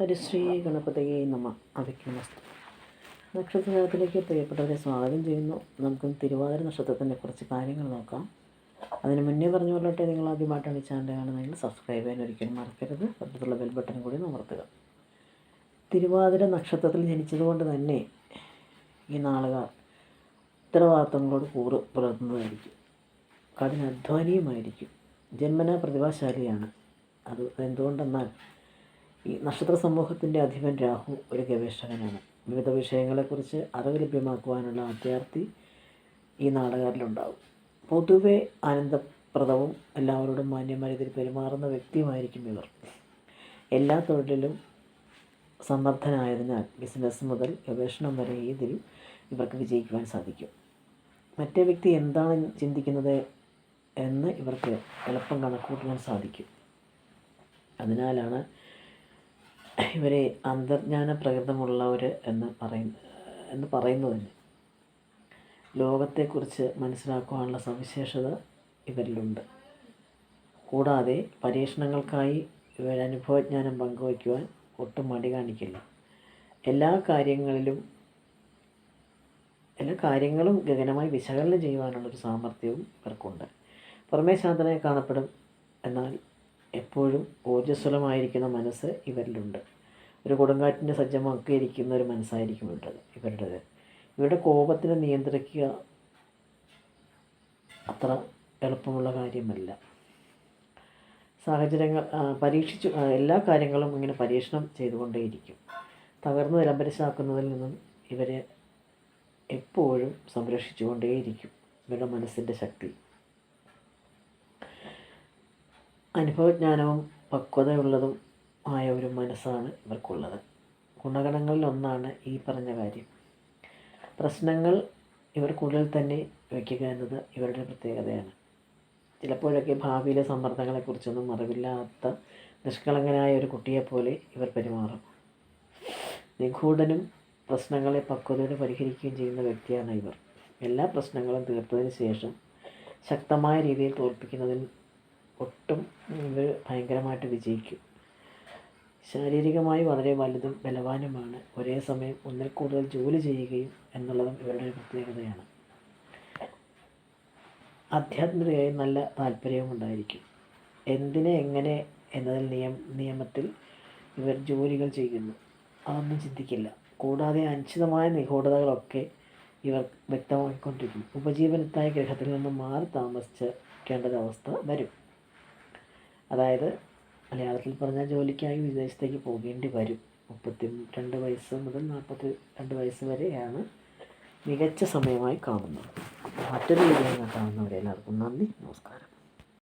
ഹരിശ്രീ ഗണപതിയെ നമ അവിഘ്നമസ്തു നക്ഷത്രത്തിലേക്ക് പ്രിയപ്പെട്ടവരെ സ്വാഗതം ചെയ്യുന്നു. നമുക്ക് തിരുവാതിര നക്ഷത്രത്തിന്റെ കുറച്ച് കാര്യങ്ങൾ നോക്കാം. അതിന് മുന്നേ പറഞ്ഞു കൊള്ളട്ടെ നിങ്ങൾ ആദ്യമായിട്ടാണ് ഈ ചാനൽ കാണുന്നതെങ്കിൽ സബ്സ്ക്രൈബ് ചെയ്യാൻ ഒരിക്കലും മറക്കരുത്. അടുത്തുള്ള ബെൽ ബട്ടൺ കൂടി അമർത്തുക. തിരുവാതിര നക്ഷത്രത്തിൽ ജനിച്ചതുകൊണ്ട് തന്നെ ഈ നാളുകാർ ഉത്തരവാദിത്തങ്ങളോട് കൂറ് പുലർത്തുന്നതായിരിക്കും. കഠിനാധ്വാനിയുമായിരിക്കും. ജന്മന പ്രതിഭാശാലിയാണ്. അത് എന്തുകൊണ്ടെന്നാൽ ഈ നക്ഷത്ര സമൂഹത്തിന്റെ അധിപൻ രാഹു ഒരു ഗവേഷകനാണ്. വിവിധ വിഷയങ്ങളെക്കുറിച്ച് അറിവ് ലഭ്യമാക്കുവാനുള്ള അത്യാർത്ഥി ഈ നാടകാരിലുണ്ടാവും. പൊതുവെ ആനന്ദപ്രദവും എല്ലാവരോടും മാന്യമായ രീതിയിൽ പെരുമാറുന്ന വ്യക്തിയുമായിരിക്കും ഇവർ. എല്ലാ തൊഴിലിലും സന്നദ്ധനായതിനാൽ ബിസിനസ് മുതൽ ഗവേഷണം വരെ ഇതിൽ ഇവർക്ക് വിജയിക്കുവാൻ സാധിക്കും. മറ്റേ വ്യക്തി എന്താണ് ചിന്തിക്കുന്നത് എന്ന് ഇവർക്ക് എളുപ്പം കണക്കൂട്ടുവാൻ സാധിക്കും. അതിനാലാണ് ഇവരെ അന്തർജ്ഞാന പ്രകൃതമുള്ളവർ എന്ന് പറയുന്ന എന്ന് പറയുന്നത് തന്നെ. ലോകത്തെക്കുറിച്ച് മനസ്സിലാക്കുവാനുള്ള സവിശേഷത ഇവരിലുണ്ട്. കൂടാതെ പരീക്ഷണങ്ങൾക്കായി ഇവരനുഭവജ്ഞാനം പങ്കുവയ്ക്കുവാൻ ഒട്ടും മടി കാണിക്കില്ല. എല്ലാ കാര്യങ്ങളിലും എല്ലാ കാര്യങ്ങളും ഗഗനമായി വിശകലനം ചെയ്യുവാനുള്ളൊരു സാമർഥ്യവും ഇവർക്കുണ്ട്. പുറമേ ശാന്തനായി കാണപ്പെടും എന്നാൽ എപ്പോഴും ഊർജസ്വലമായിരിക്കുന്ന മനസ്സ് ഇവരിലുണ്ട്. ഒരു കൊടുങ്കാറ്റിനെ സജ്ജമാക്കിയിരിക്കുന്ന ഒരു മനസ്സായിരിക്കും ഇവരുടേത്. ഇവരുടേത്. ഇവരുടെ കോപത്തിനെ നിയന്ത്രിക്കുക അത്ര എളുപ്പമുള്ള കാര്യമല്ല. സാഹചര്യങ്ങൾ പരീക്ഷിച്ചു എല്ലാ കാര്യങ്ങളും ഇങ്ങനെ പരീക്ഷണം ചെയ്തുകൊണ്ടേയിരിക്കും. തകർന്ന് നിലംപരിശാക്കുന്നതിൽ നിന്നും ഇവരെ എപ്പോഴും സംരക്ഷിച്ചുകൊണ്ടേയിരിക്കും ഇവരുടെ മനസ്സിന്റെ ശക്തി. അനുഭവജ്ഞാനവും പക്വതയുള്ളതും ആയ ഒരു മനസ്സാണ് ഇവർക്കുള്ളത്. ഗുണഗണങ്ങളിൽ ഒന്നാണ് ഈ പറഞ്ഞ കാര്യം. പ്രശ്നങ്ങൾ ഇവർക്കുള്ളിൽ തന്നെ വയ്ക്കുക എന്നത് ഇവരുടെ പ്രത്യേകതയാണ്. ചിലപ്പോഴൊക്കെ ഭാവിയിലെ സമ്മർദ്ദങ്ങളെക്കുറിച്ചൊന്നും അറിവില്ലാത്ത നിഷ്കളങ്കനായ ഒരു കുട്ടിയെപ്പോലെ ഇവർ പെരുമാറും. നിഗൂഢനും പ്രശ്നങ്ങളെ പക്വതയോടെ പരിഹരിക്കുകയും ചെയ്യുന്ന വ്യക്തിയാണ് ഇവർ. എല്ലാ പ്രശ്നങ്ങളും തീർത്തതിന് ശേഷം ശക്തമായ രീതിയിൽ തോൽപ്പിക്കുന്നതിൽ ഒട്ടും ഇവർ ഭയങ്കരമായിട്ട് വിജയിക്കും. ശാരീരികമായി വളരെ വലുതും ബലവാനുമാണ്. ഒരേ സമയം ഒന്നിൽ കൂടുതൽ ജോലി ചെയ്യുകയും എന്നുള്ളതും ഇവരുടെ പ്രത്യേകതയാണ്. ആധ്യാത്മികതയായി നല്ല താല്പര്യവും ഉണ്ടായിരിക്കും. എന്തിനെ എങ്ങനെ എന്നതിൽ നിയം നിയമത്തിൽ ഇവർ ജോലികൾ ചെയ്യുന്നു. അതൊന്നും ചിന്തിക്കില്ല. കൂടാതെ അനിശ്ചിതമായ നിഗൂഢതകളൊക്കെ ഇവർ വ്യക്തമാക്കിക്കൊണ്ടിരിക്കും. ഉപജീവനത്തായ ഗ്രഹത്തിൽ നിന്ന് മാറി താമസിക്കേണ്ടൊരവസ്ഥ വരും. അതായത് മലയാളത്തിൽ പറഞ്ഞാൽ ജോലിക്കായി വിദേശത്തേക്ക് പോകേണ്ടി വരും. മുപ്പത്തി രണ്ട് വയസ്സ് മുതൽ നാൽപ്പത്തി രണ്ട് വയസ്സ് വരെയാണ് മികച്ച സമയമായി കാണുന്നത്. മറ്റൊരു രീതിയിൽ കാണുന്നവരെ എല്ലാവർക്കും നന്ദി. നമസ്കാരം.